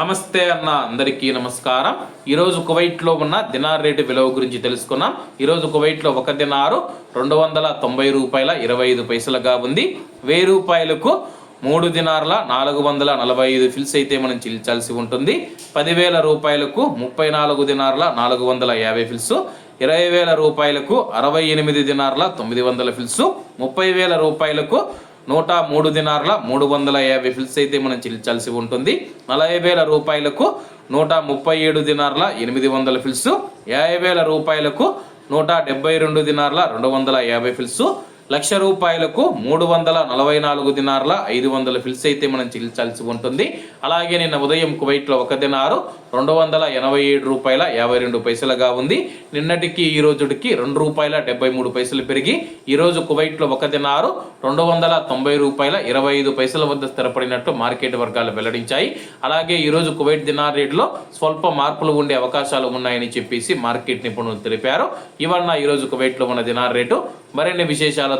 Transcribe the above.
నమస్తే అన్న అందరికీ నమస్కారం. ఈరోజు కువైట్లో ఉన్న దినార్ రేటు విలువ గురించి తెలుసుకున్నాం. ఈరోజు కువైట్లో ఒక దినారు రెండు వందల తొంభై రూపాయల ఇరవై ఐదు పైసలుగా ఉంది. వెయ్యి రూపాయలకు మూడు దినార్ల నాలుగు వందల నలభై ఐదు ఫిల్స్ అయితే మనం చెల్లించాల్సి ఉంటుంది. పదివేల రూపాయలకు ముప్పై నాలుగు దినార్ల నాలుగు వందల యాభై ఫిల్స్ ఇరవై వేల రూపాయలకు అరవై ఎనిమిది దినార్ల తొమ్మిది వందల ఫిల్స్ ముప్పై వేల రూపాయలకు నూట మూడు దినార్ల మూడు వందల యాభై ఫిల్స్ అయితే మనం చెల్లించాల్సి ఉంటుంది. నలభై వేల రూపాయలకు నూట ముప్పై ఏడు దినార్ల ఎనిమిది వందల ఫిల్స్ యాభై వేల రూపాయలకు నూట డెబ్బై రెండు దినార్ల రెండు వందల యాభై ఫిల్స్ లక్ష రూపాయలకు మూడు వందల నలభై నాలుగు దినార్ల ఐదు వందల ఫిల్స్ అయితే మనం చెల్లించాల్సి ఉంటుంది. అలాగే నిన్న ఉదయం కువైట్లో ఒక దినారు రెండు వందల ఎనభై ఏడు రూపాయల యాభై రెండు పైసలుగా ఉంది. నిన్నటికి ఈ రోజుకి రెండు రూపాయల డెబ్బై మూడు పైసలు పెరిగి ఈరోజు కువైట్లో ఒక దినారు రెండు వందల తొంభై రూపాయల ఇరవై ఐదు పైసల వద్ద స్థిరపడినట్టు మార్కెట్ వర్గాలు వెల్లడించాయి. అలాగే ఈరోజు కువైట్ దినార్ రేట్లో స్వల్ప మార్పులు ఉండే అవకాశాలు ఉన్నాయని చెప్పేసి మార్కెట్ నిపుణులు తెలిపారు. ఇవన్న ఈరోజు కువైట్లో ఉన్న దినార్ రేటు మరిన్ని విశేషాలతో